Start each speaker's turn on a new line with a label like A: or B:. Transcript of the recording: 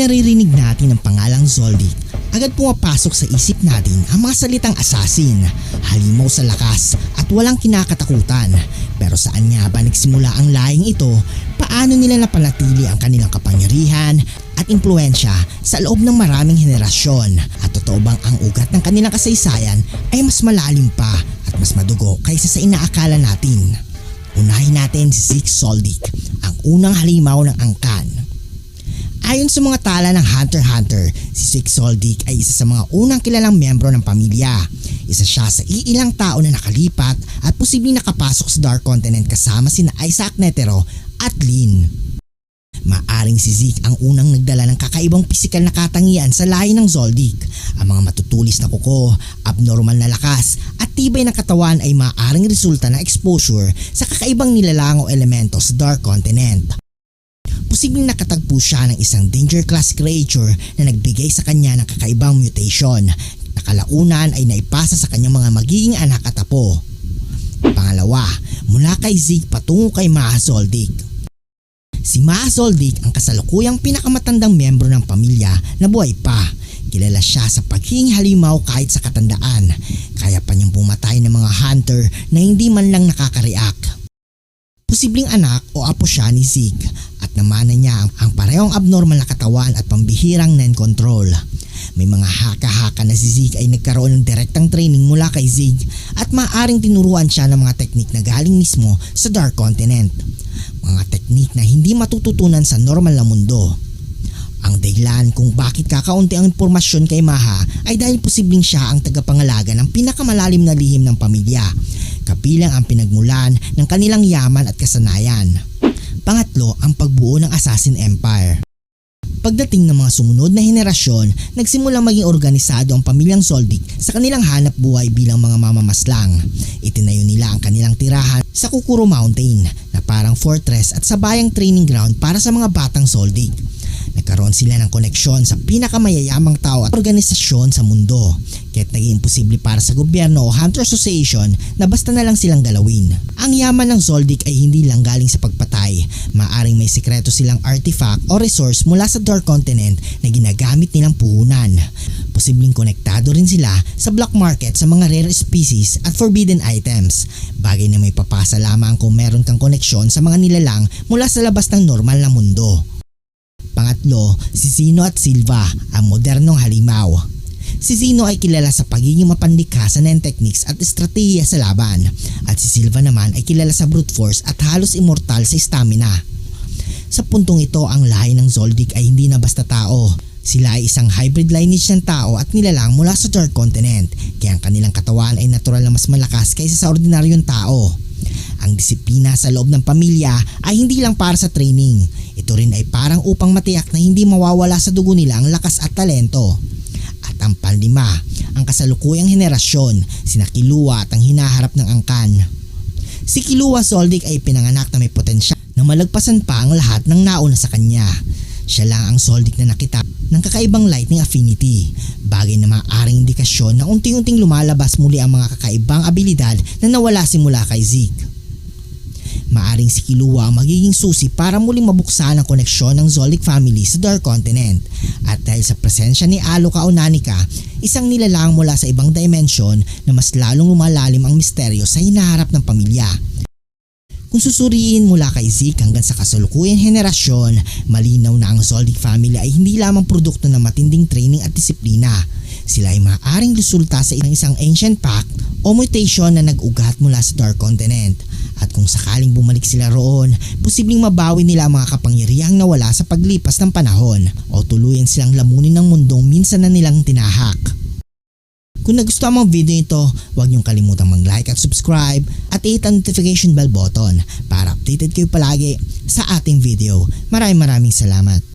A: naririnig natin ang pangalang Zoldyck, agad pumapasok sa isip natin ang mga salitang asasin, halimaw sa lakas at walang kinakatakutan. Pero saan nga ba nagsimula ang lahing ito? Paano nila napanatili ang kanilang kapangyarihan at impluensya sa loob ng maraming henerasyon? At totoo bang ang ugat ng kanilang kasaysayan ay mas malalim pa at mas madugo kaysa sa inaakala natin? Unahin natin si Zeke Soldic, ang unang halimaw ng angkan. Ayon sa mga tala ng Hunter x Hunter, si Zeke Soldic ay isa sa mga unang kilalang miyembro ng pamilya. Isa siya sa iilang tao na nakalipat at posibleng nakapasok sa Dark Continent kasama sina Isaac Netero at Lin. Maaring si Zeke ang unang nagdala ng kakaibang pisikal na katangian sa lahi ng Zoldyck. Ang mga matutulis na kuko, abnormal na lakas at tibay ng katawan ay maaring resulta ng exposure sa kakaibang nilalang o elemento sa Dark Continent. Posibleng nakatagpo siya ng isang danger class creature na nagbigay sa kanya ng kakaibang mutation na kalaunan ay naipasa sa kanyang mga magiging anak at apo. Pangalawa, mula kay Zeke patungo kay Maha Zoldyck. Si Maa Zoldyck ang kasalukuyang pinakamatandang miyembro ng pamilya na buhay pa. Kilala siya sa pagiging halimaw kahit sa katandaan. Kaya pa niyang pumatay ng mga hunter na hindi man lang nakaka-react. Posibleng anak o apo siya ni Zeke at namana niya ang, ang parehong abnormal na katawan at pambihirang non-control. May mga haka-haka na si Zeke ay nagkaroon ng direktang training mula kay Zeke at maaring tinuruan siya ng mga teknik na galing mismo sa Dark Continent mga teknik na hindi matututunan sa normal na mundo. Ang dahilan kung bakit kakaunti ang impormasyon kay Maha ay dahil posibleng siya ang tagapangalaga ng pinakamalalim na lihim ng pamilya, kabilang ang pinagmulan ng kanilang yaman at kasanayan. Pangatlo, ang pagbuo ng Assassin Empire. Pagdating ng mga sumunod na henerasyon, nagsimulang maging organisado ang pamilyang Zoldyck sa kanilang hanap buhay bilang mga mamamaslang. Itinayo nila ang kanilang tirahan sa Kukuro Mountain na parang fortress at sabayang training ground para sa mga batang Zoldyck. Nagkaroon sila ng koneksyon sa pinakamayayamang tao at organisasyon sa mundo kaya't naging imposible para sa gobyerno o Hunter Association na basta na lang silang galawin. Ang yaman ng Zoldyck ay hindi lang galing sa pagpatay. Maaring may sikreto silang artifact o resource mula sa Dark Continent na ginagamit nilang puhunan. Posibleng konektado rin sila sa black market sa mga rare species at forbidden items. Bagay na may papasa lamang kung meron kang koneksyon sa mga nilalang mula sa labas ng normal na mundo. Pangatlo, si Zino at Silva, ang modernong halimaw. Si Zino ay kilala sa pagiging mapandikasa ng techniques at estratehiya sa laban at si Silva naman ay kilala sa brute force at halos immortal sa stamina. Sa puntong ito ang lahi ng Zoldyck ay hindi na basta tao. Sila ay isang hybrid lineage ng tao at nilalang mula sa Dark Continent kaya ang kanilang katawan ay natural na mas malakas kaysa sa ordinaryong tao. Ang disiplina sa loob ng pamilya ay hindi lang para sa training. Ito rin ay parang upang matiyak na hindi mawawala sa dugo nila ang lakas at talento. At ang panlima, ang kasalukuyang henerasyon, sina at ang hinaharap ng angkan. Si Kilua Soldic ay pinanganak na may potensyal na malagpasan pa ang lahat ng nauna sa kanya. Siya lang ang Soldic na nakita ng kakaibang lightning affinity, bagay na maaaring indikasyon na unti-unting lumalabas muli ang mga kakaibang abilidad na nawala simula kay Zeke. Maaring si Kilua ang magiging susi para muling mabuksan ang koneksyon ng Zolic family sa Dark Continent. At dahil sa presensya ni Alo Kaunanika, isang nilalang mula sa ibang dimension na mas lalong lumalalim ang misteryo sa hinaharap ng pamilya. Kung susuriin mula kay Zeke hanggang sa kasalukuyang henerasyon, malinaw na ang Zoldyck family ay hindi lamang produkto ng matinding training at disiplina. Sila ay maaaring resulta sa isang ancient pact o mutation na nag-ugat mula sa Dark Continent. At kung sakaling bumalik sila roon, posibleng mabawi nila ang mga kapangyarihang nawala sa paglipas ng panahon o tuluyan silang lamunin ng mundong minsan na nilang tinahak. Kung nagustuhan mo ang video ito, huwag niyong kalimutang mag-like at subscribe at i-hit ang notification bell button para updated kayo palagi sa ating video. Maraming maraming salamat.